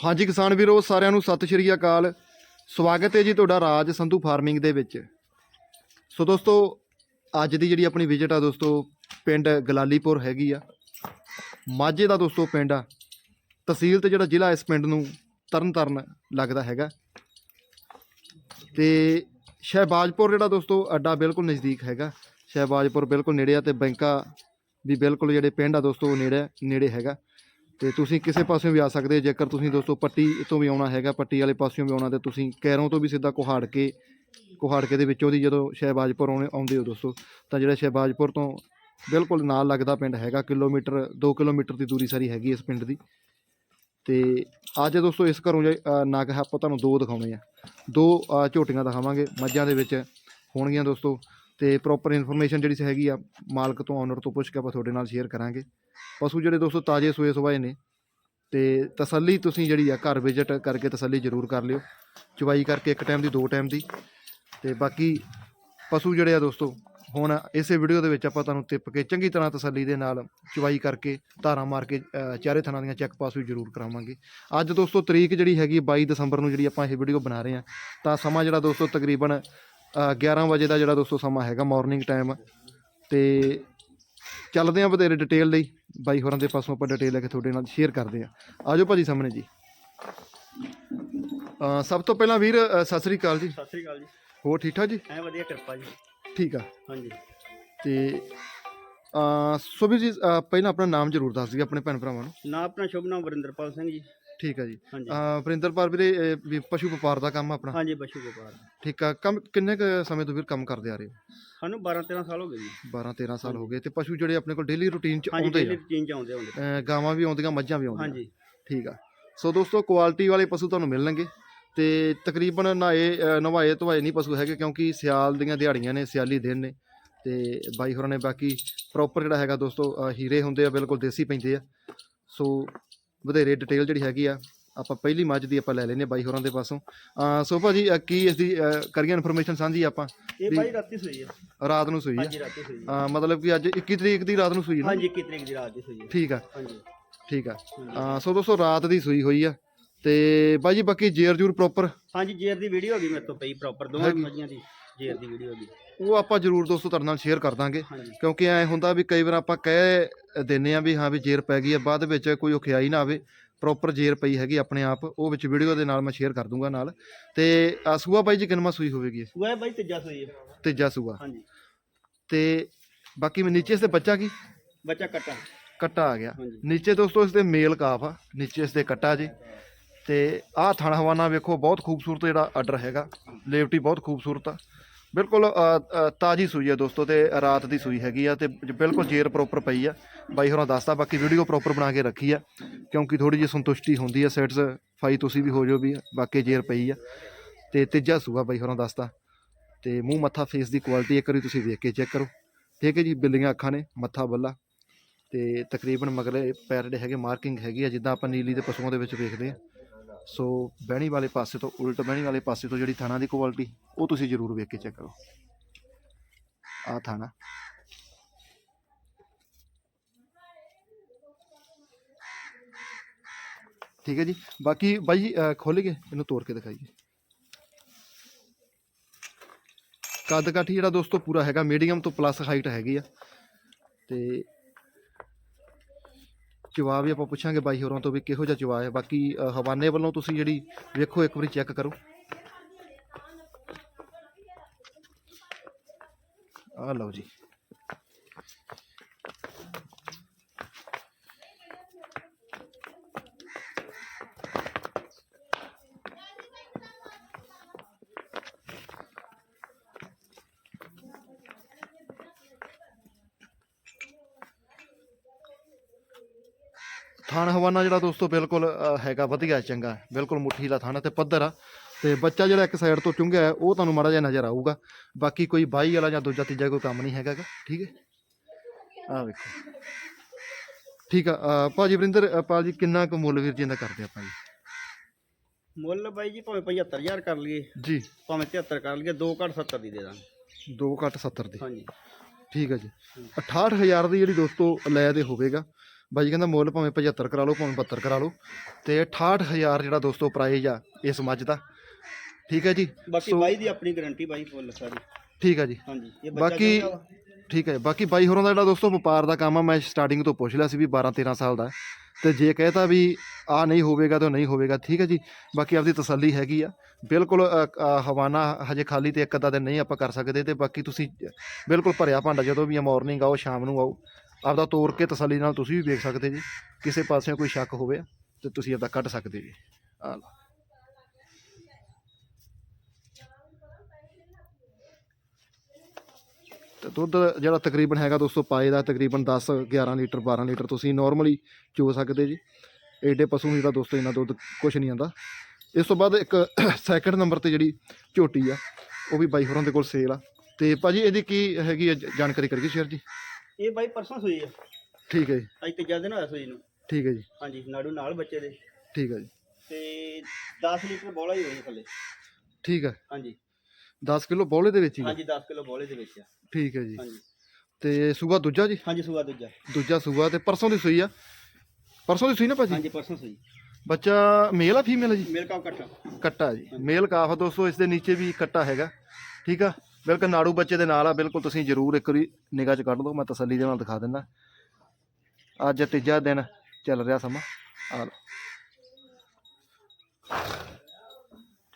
ਹਾਂਜੀ ਕਿਸਾਨ ਵੀਰੋ, ਸਾਰਿਆਂ ਨੂੰ ਸਤਿ ਸ਼੍ਰੀ ਅਕਾਲ। ਸਵਾਗਤ ਹੈ ਜੀ ਤੁਹਾਡਾ ਰਾਜ ਸੰਧੂ ਫਾਰਮਿੰਗ ਦੇ ਵਿੱਚ। ਸੋ ਦੋਸਤੋ, ਅੱਜ ਦੀ ਜਿਹੜੀ ਆਪਣੀ ਵਿਜ਼ਿਟ ਆ ਦੋਸਤੋ, ਪਿੰਡ ਗਲਾਲੀਪੁਰ ਹੈਗੀ ਆ। ਮਾਝੇ ਦਾ ਦੋਸਤੋ ਪਿੰਡ ਆ। ਤਹਿਸੀਲ ਤੇ ਜਿਹੜਾ ਜ਼ਿਲ੍ਹਾ ਇਸ ਪਿੰਡ ਨੂੰ ਤਰਨਤਾਰਨ ਲੱਗਦਾ ਹੈਗਾ। ਤੇ ਸ਼ਹਿਬਾਜ਼ਪੁਰ ਜਿਹੜਾ ਦੋਸਤੋ, ਅੱਡਾ ਬਿਲਕੁਲ ਨਜ਼ਦੀਕ ਹੈਗਾ। ਸ਼ਹਿਬਾਜ਼ਪੁਰ ਬਿਲਕੁਲ ਨੇੜੇ ਆ ਤੇ ਬੈਂਕਾ ਵੀ ਬਿਲਕੁਲ ਜਿਹੜੇ ਪਿੰਡ ਆ ਦੋਸਤੋ, ਉਹ ਨੇੜੇ ਨੇੜੇ ਹੈਗਾ। ਤੇ ਤੁਸੀਂ ਕਿਸੇ ਪਾਸਿਓਂ ਵੀ ਆ ਸਕਦੇ ਜੇਕਰ ਤੁਸੀਂ ਦੋਸਤੋ ਪੱਟੀ ਤੋਂ ਵੀ ਆਉਣਾ ਹੈਗਾ ਪੱਟੀ ਵਾਲੇ ਪਾਸਿਓਂ ਵੀ ਆਉਣਾ ਤੇ ਤੁਸੀਂ ਕੈਰੋਂ ਤੋਂ ਵੀ ਸਿੱਧਾ ਕੁਹਾੜ ਕੇ ਕੁਹਾੜ ਕੇ ਦੇ ਵਿੱਚੋਂ ਦੀ ਜਦੋਂ ਸ਼ਹਿਬਾਜ਼ਪੁਰ ਆਉਣੇ ਆਉਂਦੇ ਹੋ ਦੋਸਤੋ ਤਾਂ ਜਿਹੜਾ ਸ਼ਹਿਬਾਜ਼ਪੁਰ ਤੋਂ ਬਿਲਕੁਲ ਨਾਲ ਲੱਗਦਾ ਪਿੰਡ ਹੈਗਾ ਕਿਲੋਮੀਟਰ 2 ਕਿਲੋਮੀਟਰ ਦੀ ਦੂਰੀ ਸਾਰੀ ਹੈਗੀ ਇਸ ਪਿੰਡ ਦੀ। ਤੇ ਅੱਜ ਦੋਸਤੋ ਇਸ ਘਰੋਂ ਜੇ ਅ, ਨਗ ਆਪਾਂ ਤੁਹਾਨੂੰ ਦੋ ਦਿਖਾਉਣੇ ਆ। ਦੋ ਝੋਟੀਆਂ ਦਿਖਾਵਾਂਗੇ ਮੱਝਾਂ ਦੇ ਵਿੱਚ ਹੋਣਗੀਆਂ ਦੋਸਤੋ ਤੇ ਪ੍ਰੋਪਰ ਇਨਫੋਰਮੇਸ਼ਨ ਜਿਹੜੀ ਹੈਗੀ ਆ ਮਾਲਕ ਤੋਂ ਓਨਰ ਤੋਂ ਪੁੱਛ ਕੇ ਆਪਾਂ ਤੁਹਾਡੇ ਨਾਲ ਸ਼ੇਅਰ ਕਰਾਂਗੇ। ਪਸ਼ੂ ਜਿਹੜੇ ਦੋਸਤੋ ਤਾਜ਼ੇ ਸੋਏ ਸਵਾਏ ਨੇ। ਤੇ ਤਸੱਲੀ ਤੁਸੀਂ ਜਿਹੜੀ ਆ ਘਰ ਵਿਜ਼ਿਟ ਕਰਕੇ ਤਸੱਲੀ ਜ਼ਰੂਰ ਕਰ ਲਿਓ। ਚਵਾਈ ਕਰਕੇ ਇੱਕ ਟਾਈਮ ਦੀ ਦੋ ਟਾਈਮ ਦੀ। ਤੇ ਬਾਕੀ ਪਸ਼ੂ ਜਿਹੜੇ ਆ ਦੋਸਤੋ ਹੁਣ ਇਸੇ ਵੀਡੀਓ ਦੇ ਵਿੱਚ ਆਪਾਂ ਤੁਹਾਨੂੰ ਤਿੱਪ ਕੇ ਚੰਗੀ ਤਰ੍ਹਾਂ ਤਸੱਲੀ ਦੇ ਨਾਲ ਚਵਾਈ ਕਰਕੇ ਧਾਰਾ ਮਾਰ ਕੇ ਅ, ਚਾਰੇ ਥਣਾਂ ਦੀਆਂ ਚੈੱਕ ਪਾਸ ਵੀ ਜ਼ਰੂਰ ਕਰਾਵਾਂਗੇ। ਅੱਜ ਦੋਸਤੋ ਤਰੀਕ ਜਿਹੜੀ ਹੈਗੀ 22 ਦਸੰਬਰ ਨੂੰ ਜਿਹੜੀ ਆਪਾਂ ਇਹ ਵੀਡੀਓ ਬਣਾ ਰਹੇ ਹਾਂ ਤਾਂ ਸਮਾਂ ਜਿਹੜਾ ਦੋਸਤੋ ਤਕਰੀਬਨ ਅ, 11 ਵਜੇ ਦਾ ਜਿਹੜਾ ਦੋਸਤੋ ਸਮਾਂ ਹੈਗਾ ਮਾਰਨਿੰਗ ਟਾਈਮ ਤੇ ਚੱਲਦੇ ਹਾਂ ਵਧੇਰੇ ਡਿਟੇਲ ਲਈ। ਬਾਈ ਹੋਰਾਂ ਦੇ ਪਾਸੋਂ ਆਪਾਂ ਡਿਟੇਲ ਲੈ ਕੇ ਤੁਹਾਡੇ ਨਾਲ ਸ਼ੇਅਰ ਕਰਦੇ ਹਾਂ ਆਜੋ ਭਾਜੀ ਸਾਹਮਣੇ ਜੀ। ਸਭ ਤੋਂ ਪਹਿਲਾਂ ਵੀਰ ਸਤਿ ਸ੍ਰੀ ਅਕਾਲ ਜੀ। ਸਤਿ ਸ੍ਰੀ ਅਕਾਲ ਜੀ। ਹੋਰ ਠੀਕ ਠਾਕ ਜੀ? ਐ ਵਧੀਆ ਕਿਰਪਾ ਜੀ। ਠੀਕ ਆ। ਹਾਂਜੀ। ਤੇ ਅ ਸੋ ਵੀਰ ਜੀ ਪਹਿਲਾਂ ਆਪਣਾ ਨਾਮ ਜ਼ਰੂਰ ਦੱਸ ਦਿਓ ਆਪਣੇ ਭੈਣ ਭਰਾਵਾਂ ਨੂੰ। ਨਾ ਆਪਣਾ ਸ਼ੁਭ ਨਾਮ ਵਰਿੰਦਰਪਾਲ ਸਿੰਘ ਜੀ। ਠੀਕ ਆ ਜੀ। ਹਾਂਜੀ। ਅ ਵਰਿੰਦਰਪਾਲ ਵੀਰੇ ਇਹ ਵੀ ਪਸ਼ੂ ਵਪਾਰ ਦਾ ਕੰਮ ਆ ਆਪਣਾ? ਹਾਂਜੀ ਬਸ਼ੂ ਗੋਪਾਲ ਠੀਕ ਆ ਕੰਮ ਕਿੰਨੇ ਕੁ ਸਮੇਂ ਤੋਂ ਵੀਰ ਕੰਮ ਕਰਦੇ ਆ ਰਹੇ ਹੋ? ਸਾਨੂੰ 12 13 ਸਾਲ ਹੋ ਗਏ ਜੀ। 12 13 ਸਾਲ ਹੋ ਗਏ ਤੇ ਪਸ਼ੂ ਜਿਹੜੇ ਆਪਣੇ ਕੋਲ ਡੇਲੀ ਰੂਟੀਨ ਚ ਹਾਂਜੀ ਆਉਂਦੇ ਡੇਲੀ ਆ ਰੂਟੀਨ ਚ ਆਉਂਦੇ ਆਉਂਦੇ ਅ, ਗਾਵਾਂ ਵੀ ਆਉਂਦੀਆਂ ਮੱਝਾਂ ਵੀ ਆਉਂਦੀਆਂ। ਹਾਂਜੀ। ਠੀਕ ਆ। ਸੋ ਦੋਸਤੋ ਕੁਆਲਿਟੀ ਵਾਲੇ ਪਸ਼ੂ ਤੁਹਾਨੂੰ ਮਿਲਣਗੇ ਤੇ ਤਕਰੀਬਨ ਨਹਾਏ ਅ, ਨਵਾਏ ਧਵਾਏ ਨਹੀਂ ਪਸ਼ੂ ਹੈਗੇ ਕਿਉਂਕਿ ਸਿਆਲ ਦੀਆਂ ਦਿਹਾੜੀਆਂ ਨੇ ਸਿਆਲੀ ਦਿਨ ਨੇ ਤੇ ਬਾਈ ਹੋਰਾਂ ਨੇ ਬਾਕੀ ਪ੍ਰੋਪਰ ਜਿਹੜਾ ਹੈਗਾ ਦੋਸਤੋ ਹੀਰੇ ਹੁੰਦੇ ਆ ਬਿਲਕੁਲ ਦੇਸੀ ਪੈਂਦੇ ਆ। ਸੋ ਵਧੇਰੇ ਡਿਟੇਲ ਜਿਹੜੀ ਹੈਗੀ ਆ ਆਪਾਂ ਪਹਿਲੀ ਮੱਝ ਦੀ ਆਪਾਂ ਲੈ ਲੈਨੇ ਬਾਈ ਹੋਰਾਂ ਦੇ ਪਾਸੋਂ। ਅ, ਸੋ ਭਾਜੀ ਕੀ ਇਸ ਦੀ ਕਰੀਏ ਇਨਫੋਰਮੇਸ਼ਨ ਸਾਂਝੀ ਆਪਾਂ? ਇਹ ਬਾਈ ਰਾਤੀ ਸੋਈ ਹੈ ਰਾਤ ਨੂੰ ਸੂਈ ਆ। ਹਾਂਜੀ ਰਾਤੀ ਸੋਈ ਹੈ ਅ, ਮਤਲਬ ਕਿ ਅੱਜ 21 ਤਰੀਕ ਦੀ ਰਾਤ ਨੂੰ ਸੂਈ ਨਾ? ਹਾਂਜੀ 21 ਤਰੀਕ ਦੀ ਰਾਤ ਦੀ ਸੋਈ ਹੈ ਠੀਕ ਆ। ਹਾਂਜੀ। ਠੀਕ ਆ। ਹਾਂਜੀ। ਅ, ਸੋ ਦੋਸਤੋ ਰਾਤ ਦੀ ਸੂਈ ਹੋਈ ਆ। ਤੇ ਬਾਈ ਜੀ ਬਾਕੀ ਜੇਰ ਜੂਰ ਪ੍ਰੋਪਰ ਹਾਂਜੀ ਜੇਰ ਦੀ ਵੀਡੀਓ ਹੋ ਗਈ ਮੇਰੇ ਤੋਂ ਪਈ ਪ੍ਰੋਪਰ ਦੋਵਾਂ। ਮੱਝੀਆਂ ਦੀ। ਜੇਰ ਦੀ ਵੀਡੀਓ ਗਈ ਉਹ ਆਪਾਂ ਜਰੂਰ ਦੋਸਤੋ ਤੁਹਾਡੇ ਨਾਲ ਸ਼ੇਅਰ ਕਰ ਦਾਂਗੇ ਹਾਂਜੀ। ਕਿਉਂਕਿ ਐ ਹੁੰਦਾ ਵੀ ਕਈ ਵਾਰ ਆਪਾਂ ਕਹਿ ਦਿੰਨੇ ਆ ਵੀ ਹਾਂ ਵੀ ਜੇਰ ਪੈ ਗਈ ਆ ਬਾਅਦ ਵਿੱਚ ਕੋਈ ਔਖਿਆਈ ਨਾ ਆਵੇ ਪ੍ਰੋਪਰ ਜੇਰ ਪਈ ਹੈਗੀ ਆਪਣੇ ਆਪ ਉਹ ਵਿੱਚ ਵੀਡੀਓ ਦੇ ਨਾਲ ਮੈਂ ਸ਼ੇਅਰ ਕਰ ਦੂੰਗਾ ਨਾਲ। ਤੇ ਆਹ ਸੂਆ ਬਾਈ ਜੀ ਕਿੰਨਵਾਂ ਸੂਈ ਹੋਵੇਗੀ? ਇਹ? ਉਹ ਹੈ ਬਾਈ ਤੀਜਾ ਸੋਈ ਹੈ। ਤੀਜਾ ਸੂਆ। ਹਾਂਜੀ। ਤੇ ਬਾਕੀ ਮੈਂ ਨੀਚੇ ਇਸ ਤੇ ਬੱਚਾ ਕੀ? ਬੱਚਾ ਕੱਟਾ। ਕੱਟਾ ਆ ਗਿਆ। ਹਾਂਜੀ। ਨੀਚੇ ਦੋਸਤੋ ਇਸ ਦੇ ਮੇਲ ਕਾਫ ਆ ਨੀਚੇ ਇਸ ਦੇ ਕੱਟਾ ਜੀ। ਤੇ ਆਹ ਥਣ ਹਵਾਨਾ ਵੇਖੋ ਬਹੁਤ ਖੂਬਸੂਰਤ ਜਿਹੜਾ ਆਰਡਰ ਹੈਗਾ। ਲੇਵਟੀ ਬਹੁਤ ਖੂਬਸੂਰਤ ਆ। ਬਿਲਕੁਲ ਤਾਜ਼ੀ ਸੂਈ ਹੈ ਦੋਸਤੋ ਤੇ ਰਾਤ ਦੀ ਸੂਈ ਹੈਗੀ ਆ ਤੇ ਬਿਲਕੁਲ ਜੇਰ ਪ੍ਰੋਪਰ ਪਈ ਆ। ਬਾਈ ਹੋਰਾਂ ਦੱਸਤਾ, ਬਾਕੀ ਵੀਡੀਓ ਪ੍ਰੋਪਰ ਬਣਾ ਕੇ ਰੱਖੀ ਆ, ਕਿਉਂਕਿ ਥੋੜੀ ਜਿਹੀ ਸੰਤੁਸ਼ਟੀ ਹੁੰਦੀ ਆ ਸੈਟਸ ਫਾਈ ਤੁਸੀਂ ਵੀ ਹੋ ਜਾਓ ਵੀ, ਬਾਕੀ ਜੇਰ ਪਈ ਆ। ਤੇ ਤੀਜਾ ਸੂਆ ਬਾਈ ਹੋਰਾਂ ਦੱਸਤਾ, ਤੇ ਮੂੰਹ ਮੱਥਾ ਫੇਸ ਦੀ ਕੁਆਲਿਟੀ ਇੱਕ ਵਾਰੀ ਤੁਸੀਂ ਵੇਖ ਕੇ ਚੈੱਕ ਕਰੋ। ਠੀਕ ਹੈ ਜੀ, ਬਿੱਲੀਆਂ ਅੱਖਾਂ ਨੇ, ਮੱਥਾ ਬੱਲਾ। ਤੇ ਤਕਰੀਬਨ ਮਗਲੇ ਪੈਰ ਜਿਹੜੇ ਹੈਗੇ ਮਾਰਕਿੰਗ ਹੈਗੀ ਆ, ਜਿੱਦਾਂ ਆਪਾਂ ਨੀਲੀ ਦੇ ਪਸ਼ੂਆਂ ਦੇ ਵਿੱਚ ਵੇਖਦੇ ਆ। ਸੋ ਬਹਿਣੀ ਵਾਲੇ ਪਾਸੇ ਤੋਂ, ਉਲਟ ਬਹਿਣੀ ਵਾਲੇ ਪਾਸੇ ਤੋਂ ਜਿਹੜੀ ਥਾਣਾ ਦੀ ਕੁਆਲਿਟੀ ਉਹ ਤੁਸੀਂ ਜ਼ਰੂਰ ਵੇਖ ਕੇ ਚੈੱਕ ਕਰੋ। ਆ ਥਾਣਾ। ਠੀਕ ਹੈ ਜੀ। ਬਾਕੀ ਬਾਈ ਜੀ ਖੋਲ ਕੇ ਇਹਨੂੰ ਤੋੜ ਕੇ ਦਿਖਾਈਏ। ਕੱਦ ਕਾਠੀ ਜਿਹੜਾ ਦੋਸਤੋ ਪੂਰਾ ਹੈਗਾ ਮੀਡੀਅਮ ਤੋਂ ਪਲੱਸ ਹਾਈਟ ਹੈਗੀ ਆ। ਤੇ ਚਵਾ ਵੀ ਆਪਾਂ ਪੁੱਛਾਂਗੇ ਬਾਈ ਹੋਰਾਂ ਤੋਂ ਵੀ ਕਿਹੋ ਜਿਹਾ ਚਵਾ ਹੈ। ਬਾਕੀ ਅ, ਹਵਾਨੇ ਵੱਲੋਂ ਤੁਸੀਂ ਜਿਹੜੀ ਵੇਖੋ ਇੱਕ ਵਾਰੀ ਚੈੱਕ ਕਰੋ। ਆ ਲਓ ਜੀ। ਥਾਣ ਹਵਾਨਾ ਜਿਹੜਾ ਦੋਸਤੋ ਬਿਲਕੁਲ ਅ, ਹੈਗਾ ਵਧੀਆ ਚੰਗਾ ਬਿਲਕੁਲ ਮੁੱਠੀ ਦਾ ਥਾਣਾ ਤੇ ਪੱਧਰ ਆ। ਤੇ ਬੱਚਾ ਜਿਹੜਾ ਇੱਕ ਸਾਈਡ ਤੋਂ ਚੁੰਗਿਆ ਹੈ, ਉਹ ਤੁਹਾਨੂੰ ਮਾੜਾ ਜਿਹਾ ਨਜ਼ਰ ਆਊਗਾ। ਬਾਕੀ ਕੋਈ ਬਾਈ ਵਾਲਾ ਜਾਂ ਦੂਜਾ ਤੀਜਾ ਕੋਈ ਕੰਮ ਨਹੀਂ ਹੈਗਾ ਗਾ, ਠੀਕ ਹੈ? ਆ ਵੇਖੋ। ਠੀਕ ਆ ਅ, ਭਾਜੀ ਵਰਿੰਦਰ ਅ, ਪਾਲ ਜੀ ਕਿੰਨਾ ਕੁ ਮੁੱਲ ਵੀਰ ਜੀ ਦਾ ਕਰਦੇ ਆਪਾਂ ਜੀ? ਮੁੱਲ ਬਾਈ ਜੀ ਭਾਵੇਂ 75000 ਕਰ ਲਈਏ। ਜੀ। ਭਾਵੇਂ 73 ਕਰ ਲਈਏ 2 ਘੱਟ 70 ਦੀ ਦੇ ਦਾਂਗੇ। 2 ਘੱਟ 70 ਦੀ। ਹਾਂਜੀ। ਠੀਕ ਹੈ ਜੀ। 68000 ਦੀ ਜਿਹੜੀ ਦੋਸਤੋ ਲੈ ਦੇ ਹੋਵੇਗਾ ਬਾਈ ਕਹਿੰਦਾ ਮੁੱਲ ਭਾਵੇਂ 75 ਕਰਾ ਲਓ ਭਾਵੇਂ 72 ਕਰਾ ਲਓ ਤੇ 68000 ਜਿਹੜਾ ਦੋਸਤੋ ਪ੍ਰਾਈਜ਼ ਆ ਇਸ ਮੱਝ ਦਾ। ਠੀਕ ਹੈ ਜੀ? ਬਾਕੀ ਸੋ- ਬਾਈ ਦੀ ਆਪਣੀ ਗਾਰੰਟੀ ਬਾਈ ਫੁੱਲ ਸਾਰੀ। ਠੀਕ ਹੈ ਜੀ। ਹਾਂਜੀ ਇਹ ਬੱਚਾ ਬਾਕੀ- ਵਾ। ਠੀਕ ਹੈ ਬਾਕੀ ਬਾਈ ਹੋਰਾਂ ਦਾ ਜਿਹੜਾ ਦੋਸਤੋ ਵਪਾਰ ਦਾ ਕੰਮ ਆ ਮੈਂ ਸਟਾਰਟਿੰਗ ਤੋਂ ਪੁੱਛ ਲਿਆ ਸੀ ਵੀ 12 13 ਸਾਲ ਦਾ ਹੈ। ਤੇ ਜੇ ਕਹਤਾ ਵੀ ਆ ਨਹੀਂ ਹੋਵੇਗਾ ਤਾਂ ਨਹੀਂ ਹੋਵੇਗਾ। ਠੀਕ ਹੈ ਜੀ ਬਾਕੀ ਆਪਦੀ ਤਸੱਲੀ ਹੈਗੀ ਆ। ਬਿਲਕੁਲ ਅ, ਅ, ਹਵਾਨਾ ਹਜੇ ਖਾਲੀ ਤੇ ਇੱਕ ਅੱਧਾ ਦਿਨ ਨਹੀਂ ਆਪਾਂ ਕਰ ਸਕਦੇ ਤੇ ਬਾਕੀ ਤੁਸੀਂ ਬਿਲਕੁਲ ਭਰਿਆ ਭਾਂਡਾ ਜਦੋਂ ਵੀ ਆ ਮਾਰਨਿੰਗ ਆਓ ਸ਼ਾਮ ਨੂੰ ਆਓ। ਆਪਦਾ ਤੋੜ ਕੇ ਤਸੱਲੀ ਨਾਲ ਤੁਸੀਂ ਵੀ ਵੇਖ ਸਕਦੇ ਜੀ। ਕਿਸੇ ਪਾਸੇ ਕੋਈ ਸ਼ੱਕ ਹੋਵੇ ਤੇ ਤੁਸੀਂ ਆਪਦਾ ਕੱਢ ਸਕਦੇ ਜੀ। ਆ ਲਓ। ਤੇ ਦੁੱਧ ਜਿਹੜਾ ਤਕਰੀਬਨ ਹੈਗਾ ਦੋਸਤੋ, ਪਾਏ ਦਾ ਤਕਰੀਬਨ 10 11 ਲੀਟਰ 12 ਲੀਟਰ ਤੁਸੀਂ ਨਾਰਮਲੀ ਚੋ ਸਕਦੇ ਜੀ। ਏਡੇ ਪਸ਼ੂ ਨੂੰ ਜਿਹੜਾ ਦੋਸਤੋ ਇਹਨਾਂ ਦੁੱਧ ਕੁਝ ਨਹੀਂ ਆਂਦਾ ਇਸ ਤੋਂ ਬਾਅਦ ਇੱਕ ਸੈਕੰਡ ਨੰਬਰ ਤੇ ਜਿਹੜੀ ਝੋਟੀ ਆ, ਉਹ ਵੀ ਬਾਈ ਹੋਰਾਂ ਦੇ ਕੋਲ ਸੇਲ ਆ। ਤੇ ਭਾਜੀ ਇਹਦੀ ਕੀ ਹੈਗੀ ਆ ਜ- ਜਾਣਕਾਰੀ ਕਰੀਏ ਸ਼ੇਅਰ ਜੀ? ਇਹ ਬਾਈ ਪਰਸੋਂ ਸੂਈ ਆ। ਠੀਕ ਹੈ ਜੀ। ਅੱਜ ਤੀਜਾ ਦਿਨ ਹੋਇਆ ਸੂਈ ਨੂੰ। ਠੀਕ ਹੈ ਜੀ। ਹਾਂਜੀ ਨਾੜੂ ਨਾਲ ਬੱਚੇ ਦੇ। ਠੀਕ ਹੈ ਜੀ। ਤੇ 10 ਲੀਟਰ ਬੋਲਾ ਹੀ ਹੋਈ ਥੱਲੇ। ਠੀਕ ਹੈ। ਹਾਂਜੀ। 10 ਕਿਲੋ ਬੌਲੇ ਦੇ ਵਿੱਚ ਹੀ ਆ। ਹਾਂਜੀ 10 ਕਿਲੋ ਬੋਲੇ ਦੇ ਵਿੱਚ ਆ। ਠੀਕ ਹੈ ਜੀ। ਹਾਂਜੀ। ਤੇ ਸੂਆ ਦੂਜਾ ਜੀ? ਹਾਂਜੀ ਸੂਆ ਦੂਜਾ। ਦੂਜਾ ਸੂਆ ਤੇ ਪਰਸੋਂ ਦੀ ਸੂਈ ਆ। ਪਰਸੋਂ ਦੀ ਸੂਈ ਨਾ ਭਾਜੀ? ਹਾਂਜੀ ਪਰਸੋਂ ਸੂਈ। ਬੱਚਾ ਮੇਲ ਆ ਫੀਮੇਲ ਆ ਜੀ? ਮੇਲ ਕਾਪ ਕੱਟਾ। ਕੱਟਾ ਜੀ। ਮੇਲ ਕਾਫ ਆ ਦੋਸਤੋ ਇਸ ਦੇ ਨੀਚੇ ਵੀ ਕੱਟਾ ਹੈਗਾ। ਠੀਕ ਆ? ਬਿਲਕੁਲ ਨਾੜੂ ਬੱਚੇ ਦੇ ਨਾਲ ਆ, ਬਿਲਕੁਲ ਤੁਸੀਂ ਜ਼ਰੂਰ ਇੱਕ ਵਾਰੀ ਨਿਗਾਹ ਚ ਕੱਢ ਲਓ ਮੈਂ ਤਸੱਲੀ ਦੇ ਨਾਲ ਦਿਖਾ ਦਿੰਦਾ। ਅੱਜ ਤੀਜਾ ਦਿਨ ਚੱਲ ਰਿਹਾ ਸਮਾਂ। ਆ ਲਓ।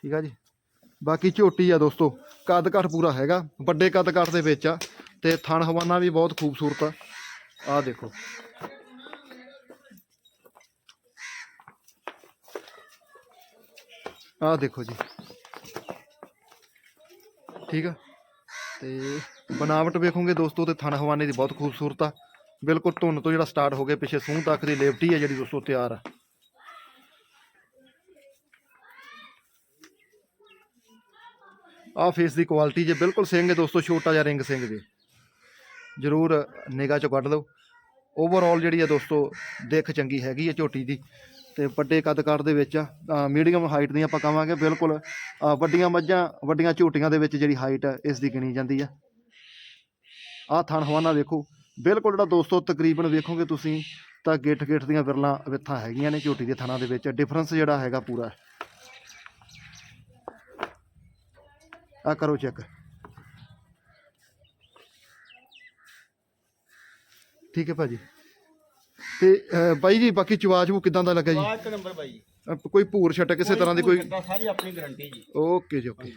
ਠੀਕ ਆ ਜੀ। ਬਾਕੀ ਝੋਟੀ ਆ ਦੋਸਤੋ ਕੱਦ ਕੱਟ ਪੂਰਾ ਹੈਗਾ, ਵੱਡੇ ਕੱਦ ਕੱਟ ਦੇ ਵਿੱਚ ਆ, ਤੇ ਥਣ ਹਵਾਨਾ ਵੀ ਬਹੁਤ ਖੂਬਸੂਰਤ ਆ। ਆ ਦੇਖੋ। ਆਹ ਦੇਖੋ ਜੀ। ਠੀਕ ਆ? ਤੇ ਬਨਾਵਟ ਵੇਖੋਗੇ ਦੋਸਤੋ ਤੇ ਥਣ ਹਵਾਨੇ ਦੀ ਬਹੁਤ ਖੂਬਸੂਰਤ ਆ। ਬਿਲਕੁਲ ਧੁੰਨ ਤੋਂ ਜਿਹੜਾ ਸਟਾਰਟ ਹੋ ਗਿਆ ਪਿੱਛੇ ਸੂਹ ਤੱਕ ਦੀ ਲੇਵਟੀ ਆ ਜਿਹੜੀ ਦੋਸਤੋ ਤਿਆਰ ਆ। ਆ ਫੇਸ ਦੀ ਕੁਆਲਿਟੀ ਜੇ ਬਿਲਕੁਲ ਸਿੰਘ ਹੈ ਦੋਸਤੋ, ਛੋਟਾ ਜਿਹਾ ਰਿੰਗ ਸਿੰਘ ਜੇ। ਜ਼ਰੂਰ ਨਿਗਾਹ ਚੋਂ ਕੱਢ ਲਓ। ਓਵਰਆਲ ਜਿਹੜੀ ਆ ਦੋਸਤੋ, ਦਿੱਖ ਚੰਗੀ ਹੈਗੀ ਆ ਝੋਟੀ ਦੀ। ਤੇ ਵੱਡੇ ਕੱਦ ਕਾਠ ਦੇ ਵਿੱਚ ਆ ਮੀਡੀਅਮ ਹਾਈਟ ਦੀਆਂ ਆਪਾਂ ਕਹਾਂਗੇ, ਬਿਲਕੁਲ ਵੱਡੀਆਂ ਮੱਝਾਂ, ਵੱਡੀਆਂ ਝੂਟੀਆਂ ਦੇ ਵਿੱਚ ਜਿਹੜੀ ਹਾਈਟ ਹੈ ਇਸ ਦੀ ਗਿਣੀ ਜਾਂਦੀ ਆ। ਆਹ ਥਣ ਹਵਾਨਾ ਵੇਖੋ। ਬਿਲਕੁਲ ਜਿਹੜਾ ਦੋਸਤੋ, ਤਕਰੀਬਨ ਵੇਖੋਗੇ ਤੁਸੀਂ, ਤਾਂ ਗਿੱਠ ਗਿੱਠ ਦੀਆਂ ਵਿਰਲਾਂ ਵਿੱਥਾਂ ਹੈਗੀਆਂ ਨੇ ਝੂਟੀ ਦੇ ਥਣਾਂ ਦੇ ਵਿੱਚ। ਡਿਫਰੈਂਸ ਜਿਹੜਾ ਹੈਗਾ ਪੂਰਾ। ਆ ਕਰੋ ਚੈੱਕ ਠੀਕ ਹੈ ਭਾਜੀ। ਤੇ ਬਾਈ ਜੀ ਬਾਕੀ ਚਵਾਜ ਉਹ ਕਿਦਾਂ ਦਾ ਲੱਗਾ ਜੀ? ਇੱਕ ਨੰਬਰ ਬਾਈ। ਜੀ ਕੋਈ ਭੂਰ ਛੱਟ ਕਿਸੇ ਤਰ੍ਹਾਂ ਦੀ ਕੋਈ? ਸਾਰੀ ਆਪਣੀ ਗਾਰੰਟੀ ਜੀ। ਓਕੇ ਜੀ ਓਕੇ।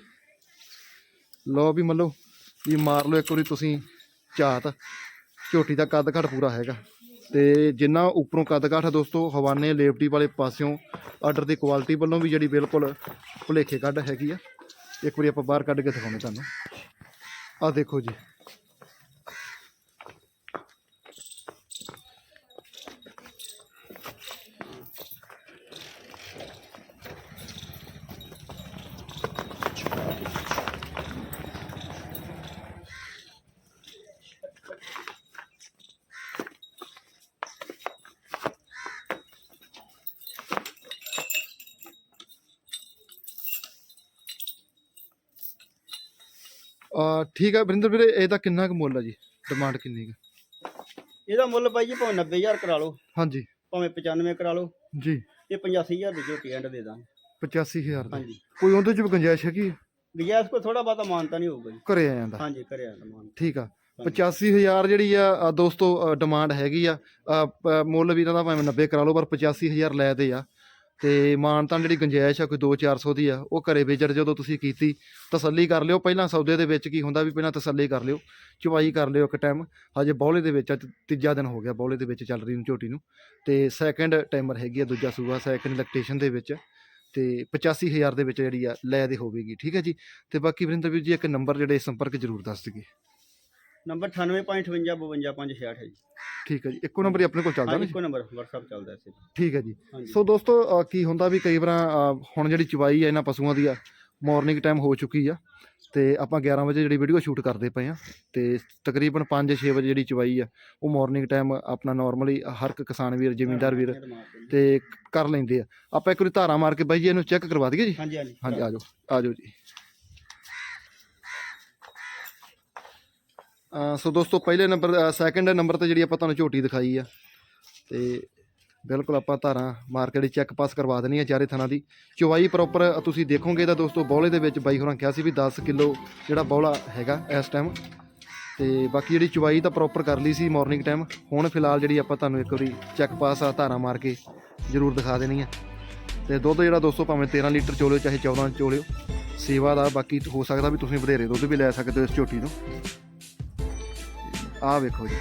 ਲਓ ਵੀ ਮੰਨ ਲਓ ਵੀ ਮਾਰ ਲਓ ਇੱਕ ਵਾਰੀ ਤੁਸੀਂ ਝਾਤ। ਝੋਟੀ ਦਾ ਕੱਦ ਘੱਟ ਪੂਰਾ ਹੈਗਾ। ਤੇ ਜਿੰਨਾ ਉੱਪਰੋਂ ਕੱਦ ਘੱਟ ਹੈ ਦੋਸਤੋ ਹਵਾਨੇ ਲੇਵਟੀ ਵਾਲੇ ਪਾਸਿਓਂ ਆਰਡਰ ਦੀ ਕੁਆਲਿਟੀ ਵੱਲੋਂ ਵੀ ਜਿਹੜੀ ਬਿਲਕੁਲ ਭੁਲੇਖੇ ਕੱਢ ਹੈਗੀ ਆ। ਇੱਕ ਵਾਰੀ ਆਪਾਂ ਬਾਹਰ ਕੱਢ ਕੇ ਦਿਖਾਉਂਦੇ ਤੁਹਾਨੂੰ। ਆਹ ਦੇਖੋ ਜੀ। ਠੀਕ ਆ ਵਰਿੰਦਰ ਵੀਰੇ ਇਹਦਾ ਕਿੰਨਾ ਕੁ ਮੁੱਲ ਆ ਜੀ? ਡਿਮਾਂਡ ਕਿੰਨੀ ਕੁ? ਇਹਦਾ ਮੁੱਲ ਬਾਈ ਜੀ ਭਾਵੇਂ 90000 ਕਰਾ ਲਓ ਹਾਂਜੀ। ਭਾਵੇਂ 95 ਕਰਾ ਲਓ ਜੀ। ਇਹ 85000 ਦੀ ਝੋਟੀ ਐਂਡ ਦੇ ਦਾਂਗੇ। 85000 ਦਾ? ਹਾਂਜੀ। ਕੋਈ ਉਹਦੇ ਚ ਵੀ ਗੁੰਜਾਇਸ਼ ਹੈਗੀ? ਆ? ਗੈਸ ਕੋ ਥੋੜਾ ਬਹੁਤਾ ਮਾਨਤਾ ਨਹੀਂ ਹੋਊਗਾ ਜੀ। ਘਰੇ ਆ ਜਾਂਦਾ। ਹਾਂਜੀ ਕਰਿਆ ਮਾਨ ਠੀਕ ਆ। 85000 ਜਿਹੜੀ ਆ ਦੋਸਤੋ ਡਿਮਾਂਡ ਹੈਗੀ ਆ। ਪ- ਮੁੱਲ ਵੀ ਇਹਨਾਂ ਦਾ ਭਾਵੇਂ 90 ਕਰਾ ਲਓ ਪਰ 85000 ਲੈ ਦੇ ਆ। ਤੇ ਮਾਨਤਾਂ ਜਿਹੜੀ ਗੁੰਜਾਇਸ਼ ਆ, ਕੋਈ 2-400 ਦੀ ਆ, ਉਹ ਘਰੇ ਵਿਜਟ ਜਦੋਂ ਤੁਸੀਂ ਕੀਤੀ, ਤਸੱਲੀ ਕਰ ਲਿਓ। ਪਹਿਲਾਂ ਸੌਦੇ ਦੇ ਵਿੱਚ ਕੀ ਹੁੰਦਾ ਵੀ ਪਹਿਲਾਂ ਤਸੱਲੀ ਕਰ ਲਿਓ ਚੁਵਾਈ ਕਰ ਲਿਓ ਇੱਕ ਟਾਈਮ ਹਜੇ ਬੌਲੇ ਦੇ ਵਿੱਚ ਅੱਜ ਤੀਜਾ ਦਿਨ ਹੋ ਗਿਆ ਬੌਲੇ ਦੇ ਵਿੱਚ ਚੱਲ ਰਹੀ ਨੂੰ, ਝੋਟੀ ਨੂੰ। ਤੇ ਸੈਕੰਡ ਟਾਈਮਰ ਹੈਗੀ ਆ, ਦੂਜਾ ਸੂਆ ਸੈਕੰਡ ਇਲੈਕਟ੍ਰੇਸ਼ਨ ਦੇ ਵਿੱਚ। ਤੇ 85000 ਦੇ ਵਿੱਚ ਜਿਹੜੀ ਆ, ਲੈ ਦੇ ਹੋਵੇਗੀ, ਠੀਕ ਹੈ ਜੀ? ਤੇ ਬਾਕੀ ਵਰਿੰਦਰ ਵੀਰ ਜੀ, ਇੱਕ ਨੰਬਰ ਜਿਹੜੇ ਸੰਪਰਕ ਜ਼ਰੂਰ ਦੱਸ ਦਈਏ। ਨੰਬਰ 98.58 ਹੈ ਜੀ। ਠੀਕ ਹੈ ਜੀ। ਇੱਕੋ ਨੰਬਰ ਹੀ ਆਪਣੇ ਕੋਲ ਚੱਲਦਾ ਜੀ? ਇੱਕੋ ਨੰਬਰ WhatsApp ਚੱਲਦਾ ਇਸੇ ਠੀਕ ਹੈ ਜੀ। ਸੋ ਦੋਸਤੋ ਅ, ਕੀ ਹੁੰਦਾ ਵੀ ਕਈ ਵਾਰ ਹੁਣ ਜਿਹੜੀ ਚਵਾਈ ਹੈ ਇਹਨਾਂ ਪਸ਼ੂਆਂ ਦੀ ਆ ਮਾਰਨਿੰਗ ਟਾਈਮ ਹੋ ਚੁੱਕੀ ਆ ਤੇ ਆਪਾਂ 11 ਵਜੇ ਜਿਹੜੀ ਵੀਡੀਓ ਸ਼ੂਟ ਕਰਦੇ ਪਏ ਆ ਤੇ ਤਕਰੀਬਨ 5-6 ਵਜੇ ਜਿਹੜੀ ਚਵਾਈ ਆ ਉਹ ਮਾਰਨਿੰਗ ਟਾਈਮ ਆਪਣਾ ਨਾਰਮਲੀ ਹਰ ਇੱਕ ਕਿਸਾਨ ਵੀਰ ਜ਼ਿਮੀਂਦਾਰ ਵੀਰ ਤੇ ਕਰ ਲੈਂਦੇ ਆ। ਆਪਾਂ ਇੱਕ ਵਾਰੀ ਧਾਰਾ ਮਾਰ ਕੇ ਬਾਈ ਜੀ ਇਹਨੂੰ ਚੈੱਕ ਕਰਵਾ ਦਈਏ ਜੀ? ਹਾਂਜੀ ਹਾਂਜੀ। ਹਾਂਜੀ ਆ ਜਾਓ। ਆ ਜਾਓ ਜੀ। ਸੋ ਦੋਸਤੋ, ਪਹਿਲੇ ਨੰਬਰ ਸੈਕੰਡ ਨੰਬਰ ਤੇ ਜਿਹੜੀ ਆਪਾਂ ਤੁਹਾਨੂੰ ਝੋਟੀ ਦਿਖਾਈ ਆ, ਤੇ ਬਿਲਕੁਲ ਆਪਾਂ ਧਾਰਾਂ ਮਾਰ ਕੇ ਜਿਹੜੀ ਚੈੱਕ ਪਾਸ ਕਰਵਾ ਦੇਣੀ ਹੈ ਚਾਰੇ ਥਣਾ ਦੀ। ਚਵਾਈ ਪ੍ਰੋਪਰ ਤੁਸੀਂ ਦੇਖੋਗੇ ਤਾਂ ਦੋਸਤੋ, ਬੌਲੇ ਦੇ ਵਿੱਚ ਬਾਈ ਹੋਰਾਂ ਕਿਹਾ ਸੀ ਵੀ 10 ਕਿਲੋ ਜਿਹੜਾ ਬੌਲਾ ਹੈਗਾ ਇਸ ਟਾਈਮ ਤੇ ਬਾਕੀ ਜਿਹੜੀ ਚਵਾਈ ਤਾਂ ਪ੍ਰੋਪਰ ਕਰ ਲਈ ਸੀ ਮਾਰਨਿੰਗ ਟਾਈਮ ਹੁਣ ਫਿਲਹਾਲ ਜਿਹੜੀ ਆਪਾਂ ਤੁਹਾਨੂੰ ਇੱਕ ਵਾਰੀ ਚੈੱਕ ਪਾਸ ਆ ਧਾਰਾਂ ਮਾਰ ਕੇ ਜ਼ਰੂਰ ਦਿਖਾ ਦੇਣੀ ਹੈ ਤੇ ਦੁੱਧ ਜਿਹੜਾ ਦੋਸਤੋ, ਭਾਵੇਂ 13 ਲੀਟਰ ਚੋਲਿਓ ਚਾਹੇ 14 ਚੋਲਿਓ, ਸੇਵਾ ਦਾ ਬਾਕੀ ਹੋ ਸਕਦਾ ਵੀ ਤੁਸੀਂ ਵਧੇਰੇ ਦੁੱਧ ਵੀ ਲੈ ਸਕਦੇ ਹੋ ਇਸ ਝੋਟੀ ਤੋਂ ਆਹ ਵੇਖੋ ਜੀ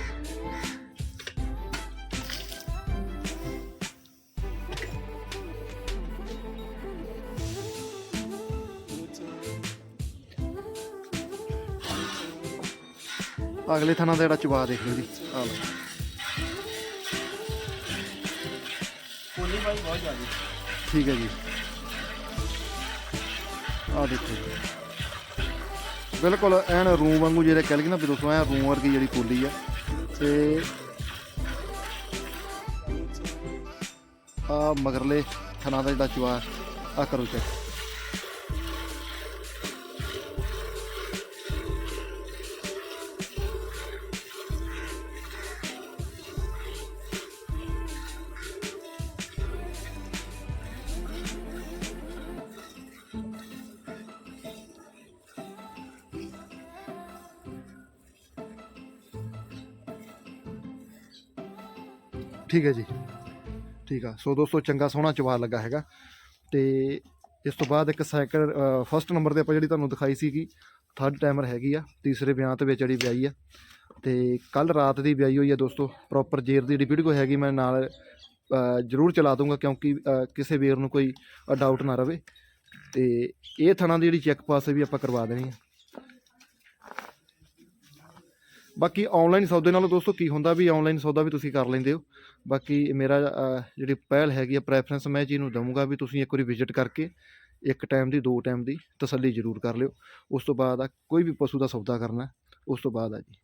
ਅਗਲੇ ਥਾਣਾ ਦਾ ਜਿਹੜਾ ਚਵਾ ਦੇਖ ਲਓ ਜੀ ਆਹ ਲਓ ਕੋਲੀ ਬਾਈ ਬਹੁਤ ਜ਼ਿਆਦਾ ਠੀਕ ਹੈ ਜੀ ਆਹ ਦੇਖੋ ਜੀ ਬਿਲਕੁਲ ਐਨ ਰੂਮ ਵਾਂਗੂ ਜਿਹੜੇ ਕਹਿ ਲਈਏ ਨਾ ਵੀ ਦੋਸਤੋ ਐ ਰੂਮ ਵਰਗੀ ਜਿਹੜੀ ਕੋਲੀ ਆ। ਤੇ ਆ ਮਗਰਲੇ ਥਣਾ ਦਾ ਜਿਹੜਾ ਚਵਾ ਆ ਕਰੋ ਚੈੱਕ ਠੀਕ ਹੈ ਜੀ। ਠੀਕ ਆ। ਸੋ ਦੋਸਤੋ, ਚੰਗਾ ਸੋਹਣਾ ਚਵਾ ਲੱਗਾ ਹੈਗਾ। ਤੇ ਇਸ ਤੋਂ ਬਾਅਦ ਇੱਕ ਸਾਈਕਲ ਫਸਟ ਨੰਬਰ ਤੇ ਆਪਾਂ ਜਿਹੜੀ ਤੁਹਾਨੂੰ ਦਿਖਾਈ ਸੀਗੀ ਥਰਡ ਟਾਈਮਰ ਹੈਗੀ ਆ। ਤੀਸਰੇ ਵਿਆਹ ਤੇ ਵਿੱਚ ਜਿਹੜੀ ਵਿਆਹੀ ਆ। ਤੇ ਕੱਲ ਰਾਤ ਦੀ ਵਿਆਹੀ ਹੋਈ ਆ ਦੋਸਤੋ। ਪ੍ਰੋਪਰ ਜੇਰ ਦੀ ਜਿਹੜੀ ਵੀਡੀਓ ਹੈਗੀ, ਮੈਂ ਨਾਲ ਜ਼ਰੂਰ ਚਲਾ ਦੂੰਗਾ ਕਿਉਂਕਿ ਕਿਸੇ ਵੀਰ ਨੂੰ ਕੋਈ ਡਾਊਟ ਨਾ ਰਵੇ। ਤੇ ਇਹ ਥਣਾ ਦੀ ਜਿਹੜੀ ਚੈੱਕ ਪਾਸ ਵੀ ਆਪਾਂ ਕਰਵਾ ਦੇਣੀ ਆ। ਬਾਕੀ ਆਨਲਾਈਨ ਸੌਦੇ ਨਾਲੋਂ ਦੋਸਤੋ ਕੀ ਹੁੰਦਾ ਵੀ ਆਨਲਾਈਨ ਸੌਦਾ ਵੀ ਤੁਸੀਂ ਕਰ ਲੈਂਦੇ ਹੋ। ਬਾਕੀ ਮੇਰਾ ਜਿਹੜੀ ਪਹਿਲ ਹੈਗੀ ਆ ਪ੍ਰੈਫਰੈਂਸ ਮੈਂ ਜੀ ਚੀਜ਼ ਨੂੰ ਦਊਂਗਾ ਵੀ ਤੁਸੀਂ ਇੱਕ ਵਾਰੀ ਵਿਜ਼ਿਟ ਕਰਕੇ, ਇੱਕ ਟਾਈਮ ਦੀ, ਦੋ ਟਾਈਮ ਦੀ ਤਸੱਲੀ ਜ਼ਰੂਰ ਕਰ ਲਿਓ। ਉਸ ਤੋਂ ਬਾਅਦ ਆ ਕੋਈ ਵੀ ਪਸ਼ੂ ਦਾ ਸੌਦਾ ਕਰਨਾ, ਉਸ ਤੋਂ ਬਾਅਦ ਆ ਜੀ।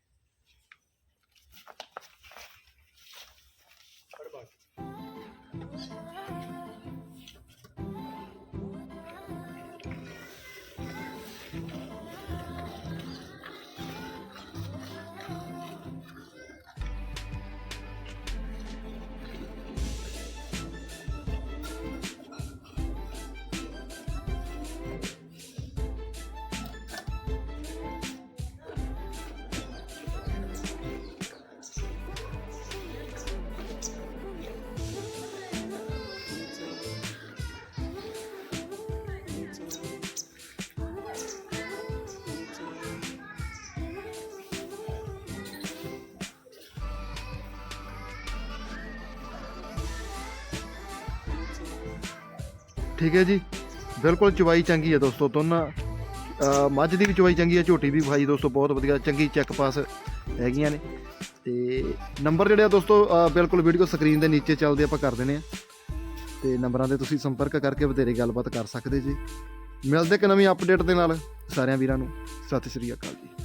ਠੀਕ ਹੈ ਜੀ। ਬਿਲਕੁਲ ਚਵਾਈ ਚੰਗੀ ਹੈ ਦੋਸਤੋ ਦੋਨਾਂ ਮੱਝ ਦੀ ਵੀ ਚਵਾਈ ਚੰਗੀ ਹੈ, ਝੋਟੀ ਵੀ ਭਾਈ ਦੋਸਤੋ, ਬਹੁਤ ਵਧੀਆ, ਚੰਗੀ ਚੈੱਕ ਪਾਸ ਹੈਗੀਆਂ ਨੇ। ਤੇ ਨੰਬਰ ਜਿਹੜੇ ਆ ਦੋਸਤੋ ਬਿਲਕੁਲ ਵੀਡੀਓ ਸਕਰੀਨ ਦੇ ਨੀਚੇ ਚੱਲਦੇ ਆਪਾਂ ਕਰ ਦਿੰਦੇ ਆ ਤੇ ਨੰਬਰਾਂ ਤੇ ਤੁਸੀਂ ਸੰਪਰਕ ਕਰਕੇ ਵਧੇਰੇ ਗੱਲਬਾਤ ਕਰ ਸਕਦੇ ਜੀ। ਮਿਲਦੇ ਕਿ ਨਵੀਂ ਅਪਡੇਟ ਦੇ ਨਾਲ, ਸਾਰਿਆਂ ਵੀਰਾਂ ਨੂੰ, ਸਤਿ ਸ਼੍ਰੀ ਅਕਾਲ ਜੀ।